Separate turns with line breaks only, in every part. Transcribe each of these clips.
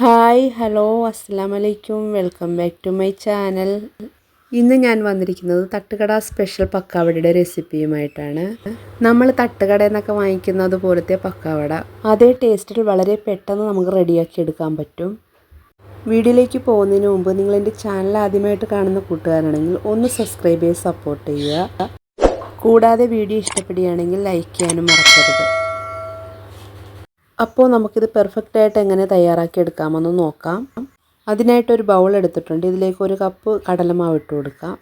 Hi hello അസ്സാം വലൈക്കും welcome back to my channel. ഇന്ന് ഞാൻ വന്നിരിക്കുന്നത് തട്ടുകട സ്പെഷ്യൽ പക്കാവടയുടെ റെസിപ്പിയുമായിട്ടാണ്. നമ്മൾ തട്ടുകട എന്നൊക്കെ വാങ്ങിക്കുന്നത് പോലത്തെ പക്കാവട. അതേ ടേസ്റ്റിൽ വളരെ പെട്ടെന്ന് നമുക്ക് റെഡിയാക്കി എടുക്കാൻ പറ്റും. വീഡിയോയിലേക്ക് പോകുന്നതിന് മുമ്പ് നിങ്ങൾ എന്റെ ചാനൽ ആദ്യമായിട്ട് കാണുന്ന കൂട്ടുകാരാണെങ്കിൽ ഒന്ന് സബ്സ്ക്രൈബ് ചെയ്ത് സപ്പോർട്ട് ചെയ്യുക. കൂടാതെ വീഡിയോ ഇഷ്ടപ്പെടുകയാണെങ്കിൽ ലൈക്ക് ചെയ്യാനും മറക്കരുത്. അപ്പോൾ നമുക്കിത് പെർഫെക്റ്റ് ആയിട്ട് എങ്ങനെ തയ്യാറാക്കി എടുക്കാമെന്ന് നോക്കാം. അതിനായിട്ട് ഒരു ബൗൾ എടുത്തിട്ടുണ്ട്. ഇതിലേക്ക് ഒരു കപ്പ് കടലമാവ് ഇട്ട് കൊടുക്കാം.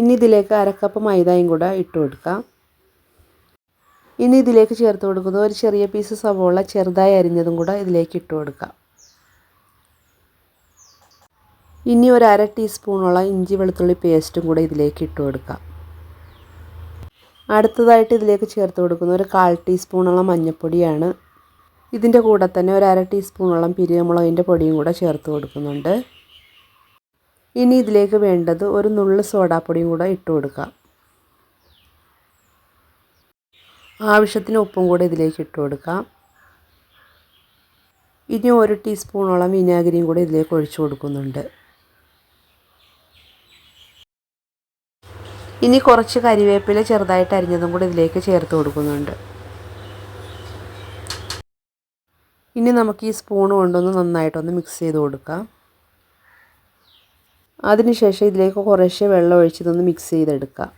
ഇനി ഇതിലേക്ക് അരക്കപ്പ് മൈദയും കൂടെ ഇട്ട് കൊടുക്കാം. ഇനി ഇതിലേക്ക് ചേർത്ത് കൊടുക്കുന്നത് ഒരു ചെറിയ പീസ് സവോള ചെറുതായി അരിഞ്ഞതും കൂടെ ഇതിലേക്ക് ഇട്ട് കൊടുക്കാം. ഇനി ഒരു അര ടീസ്പൂണോളം ഇഞ്ചി വെളുത്തുള്ളി പേസ്റ്റും കൂടെ ഇതിലേക്ക് ഇട്ട് കൊടുക്കാം. അടുത്തതായിട്ട് ഇതിലേക്ക് ചേർത്ത് കൊടുക്കുന്ന ഒരു കാൽ ടീസ്പൂണോളം മഞ്ഞൾപ്പൊടിയാണ്. ഇതിന്റെ കൂടെ തന്നെ ഒരു അര ടീസ്പൂണോളം പിരിയമുളകിന്റെ പൊടിയും കൂടെ ചേർത്ത് കൊടുക്കുന്നുണ്ട്. ഇനി ഇതിലേക്ക് വേണ്ടത് ഒരു നുള്ളു സോഡാപ്പൊടിയും കൂടെ ഇട്ട് കൊടുക്കാം. ആവശ്യത്തിന് ഉപ്പും കൂടെ ഇതിലേക്ക് ഇട്ട് കൊടുക്കാം. ഇനി ഒരു ടീസ്പൂണോളം വിനാഗിരിയും കൂടെ ഇതിലേക്ക് ഒഴിച്ചു കൊടുക്കുന്നുണ്ട്. ഇനി കുറച്ച് കരിവേപ്പില ചെറുതായിട്ട് അരിഞ്ഞതും കൂടെ ഇതിലേക്ക് ചേർത്ത് കൊടുക്കുന്നുണ്ട്. ഇനി നമുക്ക് ഈ സ്പൂൺ കൊണ്ടൊന്ന് നന്നായിട്ടൊന്ന് മിക്സ് ചെയ്ത് കൊടുക്കാം. അതിനുശേഷം ഇതിലേക്ക് കുറേശ്ശെ വെള്ളം ഒഴിച്ചതൊന്ന് മിക്സ് ചെയ്തെടുക്കാം.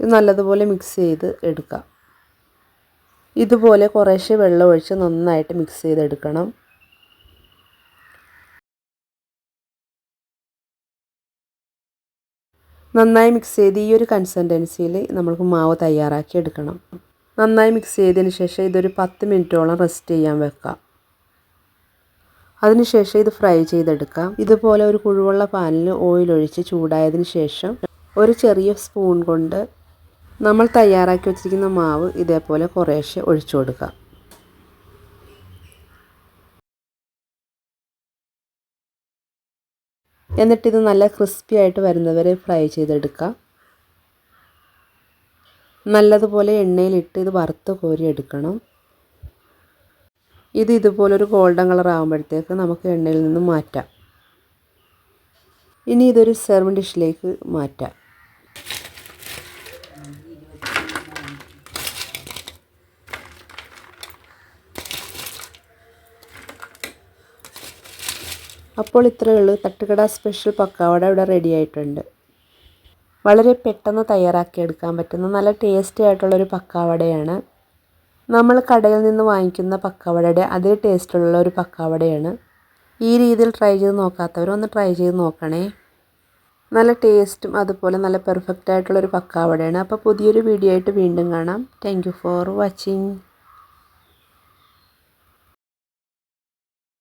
ഇത് നല്ലതുപോലെ മിക്സ് ചെയ്ത് എടുക്കാം. ഇതുപോലെ കുറേശ്ശെ വെള്ളം ഒഴിച്ച് നന്നായിട്ട് മിക്സ് ചെയ്തെടുക്കണം. നന്നായി മിക്സ് ചെയ്ത് ഈ ഒരു കൺസിസ്റ്റൻസിയിൽ നമ്മൾക്ക് മാവ് തയ്യാറാക്കി എടുക്കണം. നന്നായി മിക്സ് ചെയ്തതിന് ശേഷം ഇതൊരു പത്ത് മിനിറ്റോളം റെസ്റ്റ് ചെയ്യാൻ വെക്കാം. അതിനുശേഷം ഇത് ഫ്രൈ ചെയ്തെടുക്കാം. ഇതുപോലെ ഒരു കുഴുവുള്ള പാനിൽ ഓയിൽ ഒഴിച്ച് ചൂടായതിന് ശേഷം ഒരു ചെറിയ സ്പൂൺ കൊണ്ട് നമ്മൾ തയ്യാറാക്കി വെച്ചിരിക്കുന്ന മാവ് ഇതേപോലെ കുറേശ്ശെ ഒഴിച്ചു കൊടുക്കാം. എന്നിട്ടിത് നല്ല ക്രിസ്പി ആയിട്ട് വരുന്നവരെ ഫ്രൈ ചെയ്തെടുക്കാം. നല്ലതുപോലെ എണ്ണയിലിട്ട് ഇത് വറുത്ത് കോരി എടുക്കണം. ഇത് ഇതുപോലൊരു ഗോൾഡൻ കളർ ആകുമ്പോഴത്തേക്ക് നമുക്ക് എണ്ണയിൽ നിന്ന് മാറ്റാം. ഇനി ഇതൊരു സെർവ് ഡിഷിലേക്ക് മാറ്റാം. അപ്പോൾ ഇത്രയേ ഉള്ളൂ. തട്ടുകട സ്പെഷ്യൽ പക്കാവട ഇവിടെ റെഡി ആയിട്ടുണ്ട്. വളരെ പെട്ടെന്ന് തയ്യാറാക്കിയെടുക്കാൻ പറ്റുന്ന നല്ല ടേസ്റ്റി ആയിട്ടുള്ളൊരു പക്കാവടയാണ്. നമ്മൾ കടയിൽ നിന്ന് വാങ്ങിക്കുന്ന പക്കാവടയുടെ അതേ ടേസ്റ്റുള്ള ഒരു പക്കാവടയാണ്. ഈ രീതിയിൽ ട്രൈ ചെയ്ത് നോക്കാത്തവർ ഒന്ന് ട്രൈ ചെയ്ത് നോക്കണേ. നല്ല ടേസ്റ്റും അതുപോലെ നല്ല പെർഫെക്റ്റ് ആയിട്ടുള്ളൊരു പക്കാവടയാണ്. അപ്പോൾ പുതിയൊരു വീഡിയോ ആയിട്ട് വീണ്ടും കാണാം. Thank for watching